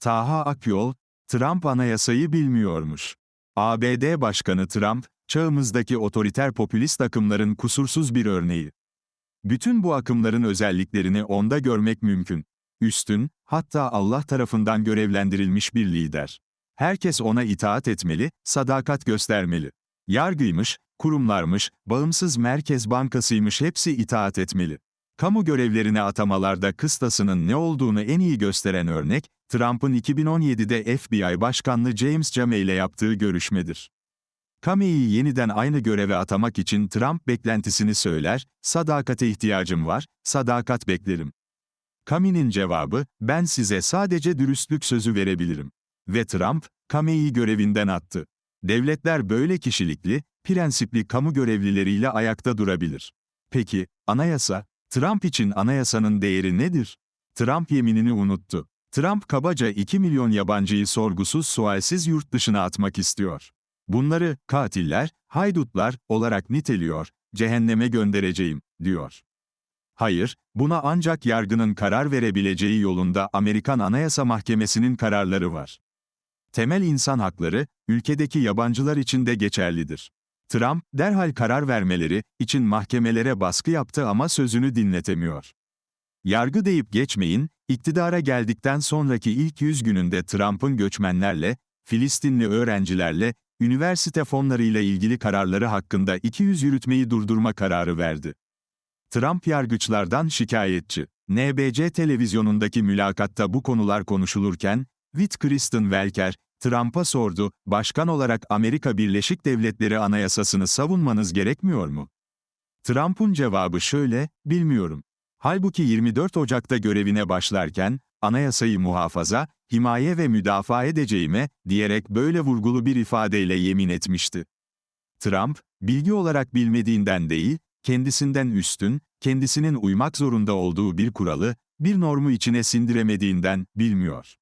Taha Akyol, Trump anayasayı bilmiyormuş. ABD Başkanı Trump, çağımızdaki otoriter popülist akımların kusursuz bir örneği. Bütün bu akımların özelliklerini onda görmek mümkün. Üstün, hatta Allah tarafından görevlendirilmiş bir lider. Herkes ona itaat etmeli, sadakat göstermeli. Yargıymış, kurumlarmış, bağımsız merkez bankasıymış hepsi itaat etmeli. Kamu görevlerine atamalarda kıstasının ne olduğunu en iyi gösteren örnek, Trump'ın 2017'de FBI Başkanlığı James Comey ile yaptığı görüşmedir. Comey'i yeniden aynı göreve atamak için Trump beklentisini söyler, sadakate ihtiyacım var, sadakat beklerim. Comey'nin cevabı, ben size sadece dürüstlük sözü verebilirim. Ve Trump, Comey'i görevinden attı. Devletler böyle kişilikli, prensipli kamu görevlileriyle ayakta durabilir. Peki, anayasa, Trump için anayasanın değeri nedir? Trump yeminini unuttu. Trump kabaca 2 milyon yabancıyı sorgusuz sualsiz yurt dışına atmak istiyor. Bunları katiller, haydutlar olarak niteliyor, cehenneme göndereceğim, diyor. Hayır, buna ancak yargının karar verebileceği yolunda Amerikan Anayasa Mahkemesi'nin kararları var. Temel insan hakları, ülkedeki yabancılar için de geçerlidir. Trump, derhal karar vermeleri için mahkemelere baskı yaptı ama sözünü dinletemiyor. Yargı deyip geçmeyin, iktidara geldikten sonraki ilk 100 gününde Trump'ın göçmenlerle, Filistinli öğrencilerle, üniversite fonlarıyla ilgili kararları hakkında 200 yürütmeyi durdurma kararı verdi. Trump yargıçlardan şikayetçi. NBC televizyonundaki mülakatta bu konular konuşulurken, Whit Kristen Welker, Trump'a sordu, başkan olarak Amerika Birleşik Devletleri Anayasasını savunmanız gerekmiyor mu? Trump'un cevabı şöyle, bilmiyorum. Halbuki 24 Ocak'ta görevine başlarken, anayasayı muhafaza, himaye ve müdafaa edeceğime, diyerek böyle vurgulu bir ifadeyle yemin etmişti. Trump, bilgi olarak bilmediğinden değil, kendisinden üstün, kendisinin uymak zorunda olduğu bir kuralı, bir normu içine sindiremediğinden bilmiyor.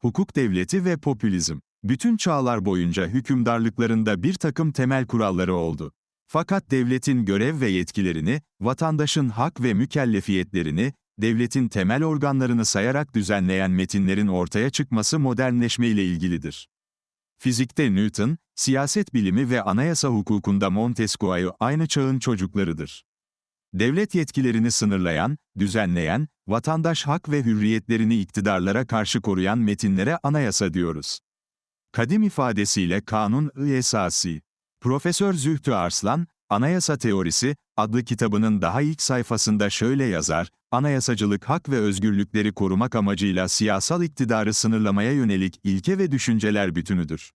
Hukuk devleti ve popülizm. Bütün çağlar boyunca hükümdarlıklarında bir takım temel kuralları oldu. Fakat devletin görev ve yetkilerini, vatandaşın hak ve mükellefiyetlerini, devletin temel organlarını sayarak düzenleyen metinlerin ortaya çıkması modernleşme ile ilgilidir. Fizikte Newton, siyaset bilimi ve anayasa hukukunda Montesquieu aynı çağın çocuklarıdır. Devlet yetkilerini sınırlayan, düzenleyen, vatandaş hak ve hürriyetlerini iktidarlara karşı koruyan metinlere anayasa diyoruz. Kadim ifadesiyle kanun-ı esasi. Profesör Zühtü Arslan, Anayasa Teorisi adlı kitabının daha ilk sayfasında şöyle yazar, anayasacılık hak ve özgürlükleri korumak amacıyla siyasal iktidarı sınırlamaya yönelik ilke ve düşünceler bütünüdür.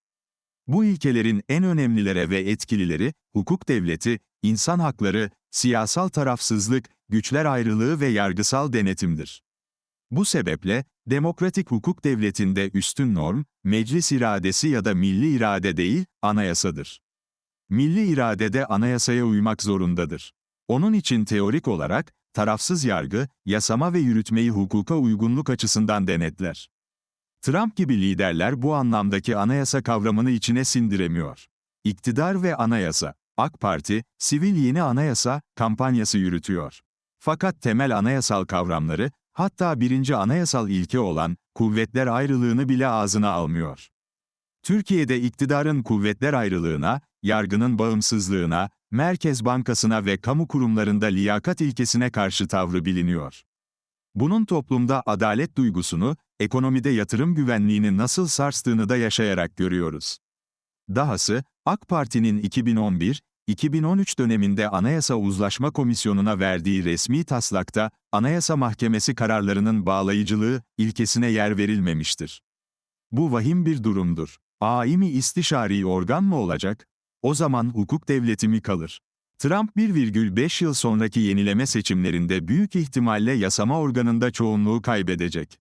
Bu ilkelerin en önemlilere ve etkilileri, hukuk devleti, insan hakları, siyasal tarafsızlık, güçler ayrılığı ve yargısal denetimdir. Bu sebeple, demokratik hukuk devletinde üstün norm, meclis iradesi ya da milli irade değil, anayasadır. Milli irade de anayasaya uymak zorundadır. Onun için teorik olarak, tarafsız yargı, yasama ve yürütmeyi hukuka uygunluk açısından denetler. Trump gibi liderler bu anlamdaki anayasa kavramını içine sindiremiyor. İktidar ve anayasa, AK Parti, sivil yeni anayasa kampanyası yürütüyor. Fakat temel anayasal kavramları, hatta birinci anayasal ilke olan kuvvetler ayrılığını bile ağzına almıyor. Türkiye'de iktidarın kuvvetler ayrılığına, yargının bağımsızlığına, Merkez Bankası'na ve kamu kurumlarında liyakat ilkesine karşı tavrı biliniyor. Bunun toplumda adalet duygusunu, ekonomide yatırım güvenliğini nasıl sarstığını da yaşayarak görüyoruz. Dahası, AK Parti'nin 2011-2013 döneminde Anayasa Uzlaşma Komisyonu'na verdiği resmi taslakta, Anayasa Mahkemesi kararlarının bağlayıcılığı ilkesine yer verilmemiştir. Bu vahim bir durumdur. AI istişari organ mı olacak? O zaman hukuk devleti mi kalır? Trump 1,5 yıl sonraki yenileme seçimlerinde büyük ihtimalle yasama organında çoğunluğu kaybedecek.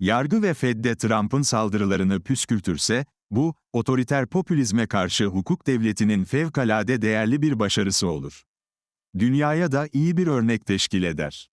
Yargı ve Fed'de Trump'ın saldırılarını püskürtürse, bu, otoriter popülizme karşı hukuk devletinin fevkalade değerli bir başarısı olur. Dünyaya da iyi bir örnek teşkil eder.